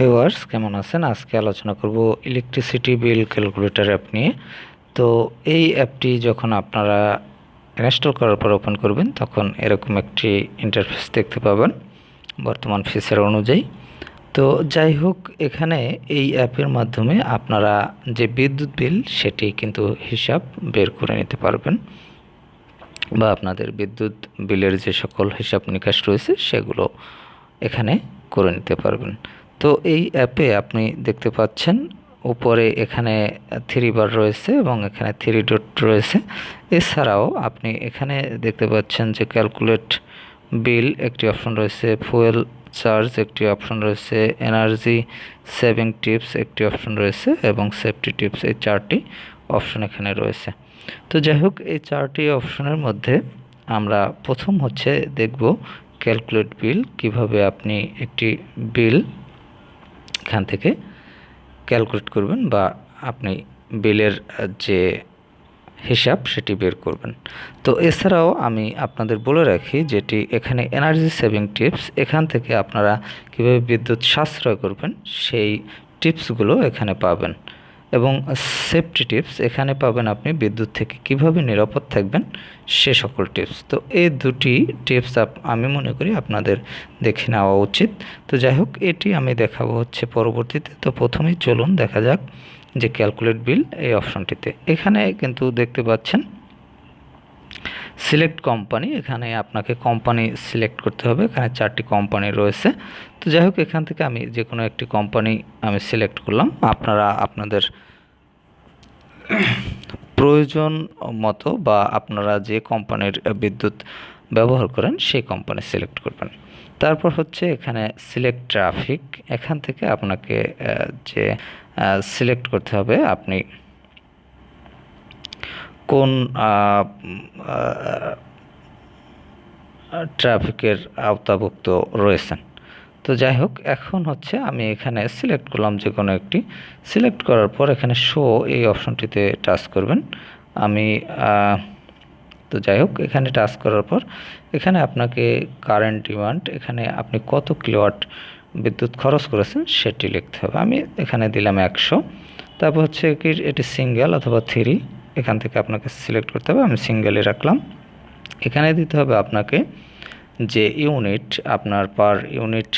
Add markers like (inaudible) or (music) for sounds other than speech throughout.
Viewers কেমন আছেন? আজকে আলোচনা করব ইলেকট্রিসিটি বিল ক্যালকুলেটর অ্যাপ নিয়ে। তো এই অ্যাপটি যখন আপনারা ইনস্টল করার পর ওপেন করবেন, তখন এরকম একটি ইন্টারফেস দেখতে পাবেন বর্তমান ফিচার অনুযায়ী। তো যাই হোক, এখানে এই অ্যাপের মাধ্যমে আপনারা যে বিদ্যুৎ বিল সেটি কিন্তু হিসাব বের করে নিতে পারবেন। বা আপনাদের বিদ্যুৎ বিলের যে সকল হিসাব নিকাশ রয়েছে, সেগুলো এখানে করে নিতে পারবেন। তো এই অ্যাপে আপনি দেখতে পাচ্ছেন, উপরে এখানে থ্রি বার রয়েছে এবং এখানে থ্রি ডট রয়েছে। এছাড়াও আপনি এখানে দেখতে পাচ্ছেন যে ক্যালকুলেট বিল একটি অপশন রয়েছে ফুয়েল চার্জ একটি অপশন রয়েছে এনার্জি সেভিং টিপস একটি অপশন রয়েছে এবং সেফটি টিপস এই চারটি অপশন এখানে রয়েছে। তো যাই হোক, এই চারটি অপশনের মধ্যে আমরা প্রথম হচ্ছে দেখব ক্যালকুলেট বিল কীভাবে আপনি একটি বিল এখান থেকে ক্যালকুলেট করবেন বা আপনি বিলের যে হিসাব সেটি বের করবেন। তো এছাড়াও আমি আপনাদের বলে রাখি যেটি এখানে এনার্জি সেভিং টিপস এখান থেকে আপনারা কীভাবে বিদ্যুৎ সাশ্রয় করবেন, সেই টিপসগুলো এখানে পাবেন। এবং সেফটি টিপস এখানে পাবেন আপনি বিদ্যুৎ থেকে কীভাবে নিরাপদ থাকবেন সে সকল টিপস তো এই দুটি টিপস আমি মনে করি আপনাদের দেখে নেওয়া উচিত। তো যাই হোক, এটি আমি দেখাবো হচ্ছে পরবর্তীতে। তো প্রথমেই চলুন দেখা যাক যে ক্যালকুলেট বিল এই অপশনটিতে এখানে কিন্তু দেখতে পাচ্ছেন সিলেক্ট কোম্পানি এখানে আপনাকে কোম্পানি সিলেক্ট করতে হবে। এখানে চারটি কোম্পানি রয়েছে। তো যাই হোক এখান থেকে আমি যে কোনো একটি কোম্পানি আমি সিলেক্ট করলাম। আপনারা আপনাদের প্রয়োজন মতো বা আপনারা যে কোম্পানির বিদ্যুৎ ব্যবহার করেন, সেই কোম্পানি সিলেক্ট করবেন। তারপর হচ্ছে এখানে সিলেক্ট ট্রাফিক এখান থেকে আপনাকে যে সিলেক্ট করতে হবে, আপনি কোন ট্রাফিকের আওতাভুক্ত রয়েছেন? তো যাই হোক, এখন হচ্ছে আমি এখানে সিলেক্ট করলাম যে কোনো একটি। সিলেক্ট করার পর এখানে শো এই অপশনটিতে টাচ করবেন। আমি তো যাই হোক, এখানে টাচ করার পর এখানে আপনাকে কারেন্ট ডিমান্ড এখানে আপনি কত কিলোয়াট বিদ্যুৎ খরচ করেছেন সেটি লিখতে হবে। আমি এখানে দিলাম একশো। তারপর হচ্ছে কি, এটি সিঙ্গেল অথবা থ্রি এখান থেকে আপনাকে সিলেক্ট করতে হবে, আমি সিঙ্গেলে রাখলাম। এখানে দিতে হবে আপনাকে যে ইউনিট আপনার পার ইউনিট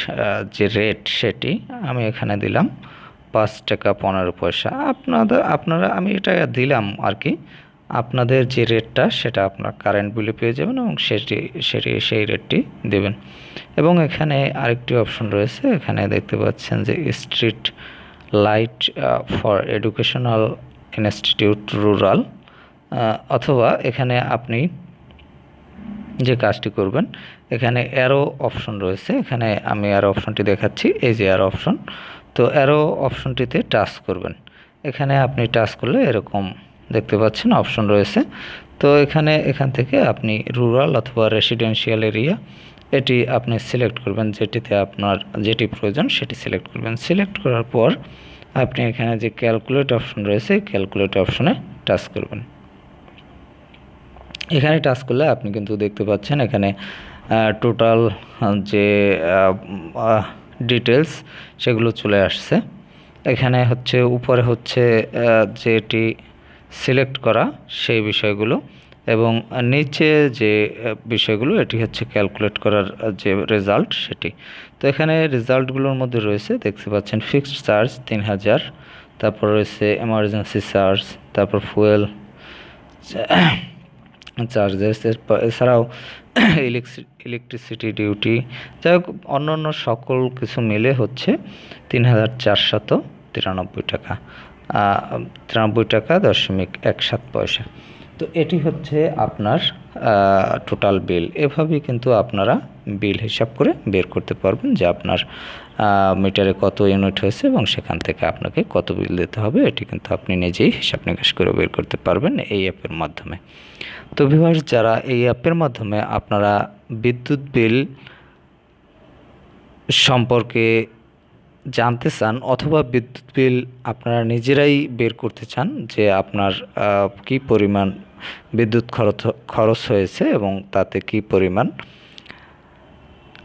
যে রেট সেটি আমি এখানে দিলাম। পাঁচ টাকা পনেরো পয়সা। আপনাদের, আপনারা, আমি এটা দিলাম আর কি আপনাদের যে রেটটা সেটা আপনার কারেন্ট বিলে পেয়ে যাবেন এবং সেটি সেটি, সেই রেটটি দেবেন। এবং এখানে আরেকটি অপশন রয়েছে, এখানে দেখতে পাচ্ছেন যে street light for educational institute rural অথবা এখানে আপনি যে কাজটি করবেন, এখানে অ্যারো অপশন রয়েছে। এখানে আমি অ্যারো অপশনটি দেখাচ্ছি, এই যে অ্যারো অপশন তো অ্যারো অপশনটিতে টাচ করবেন। এখানে আপনি টাচ করলে এরকম দেখতে পাচ্ছেন অপশন রয়েছে। তো এখানে এখান থেকে আপনি রুরাল অথবা রেসিডেন্সিয়াল এরিয়া এটি আপনি সিলেক্ট করবেন, যেটিতে আপনার যেটি প্রয়োজন সেটি সিলেক্ট করবেন। সিলেক্ট করার পর আপনি এখানে যে ক্যালকুলেট অপশন রয়েছে ক্যালকুলেট অপশনে টাচ করবেন। এখানে টাচ করলে আপনি কিন্তু দেখতে পাচ্ছেন এখানে টোটাল যে ডিটেলস সেগুলো চলে আসছে। এখানে হচ্ছে, উপরে হচ্ছে যেটি সিলেক্ট করা, সেই বিষয়গুলো এবং নিচে যে বিষয়গুলো, এটি হচ্ছে ক্যালকুলেট করার যে রেজাল্ট সেটি। তো এখানে রেজাল্টগুলোর মধ্যে রয়েছে, দেখতে পাচ্ছেন ফিক্সড চার্জ তিন হাজার তারপর রয়েছে এমার্জেন্সি চার্জ তারপর ফুয়েল চার্জেস এছাড়াও ইলেকট্রিসিটি ডিউটি যাই হোক অন্য অন্য সকল কিছু মিলে হচ্ছে তিন হাজার চারশত তিরানব্বই টাকা তিরানব্বই টাকা দশমিক এক সাত পয়সা। তো এটি হচ্ছে আপনার টোটাল বিল এভাবেই কিন্তু আপনারা বিল হিসাব করে বের করতে পারবেন যে আপনার মিটারে কত ইউনিট হয়েছে এবং সেখান থেকে আপনাকে কত বিল দিতে হবে, এটি কিন্তু আপনি নিজেই হিসাব নিকাশ করে বের করতে পারবেন এই অ্যাপের মাধ্যমে। তো ভিভার্স যারা এই অ্যাপের মাধ্যমে আপনারা বিদ্যুৎ বিল সম্পর্কে জানতে চান অথবা বিদ্যুৎ বিল আপনারা নিজেরাই বের করতে চান যে আপনার কি পরিমাণ বিদ্যুৎ খরচ খরচ হয়েছে এবং তাতে কি পরিমাণ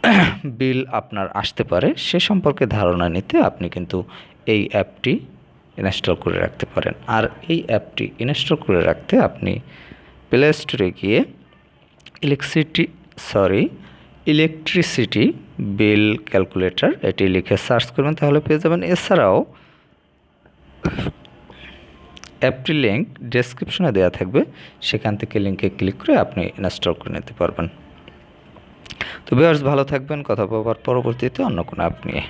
(coughs) বিল আপনার আসতে পারে সে সম্পর্কে ধারণা নিতে আপনি কিন্তু এই অ্যাপটি ইনস্টল করে রাখতে পারেন। আর এই অ্যাপটি ইনস্টল করে রাখতে আপনি প্লে স্টোরে গিয়ে electricity, sorry electricity bill calculator এটি লিখে সার্চ করবেন, তাহলে পেয়ে যাবেন। এছাড়াও অ্যাপটি লিঙ্ক ডেসক্রিপশনে দেওয়া থাকবে। সেখান থেকে লিঙ্কে ক্লিক করে আপনি ইনস্টল করে নিতে পারবেন। তো বেশ ভালো থাকবেন, কথা বলবার পরবর্তীতে অন্য কোনো অ্যাপ নিয়ে।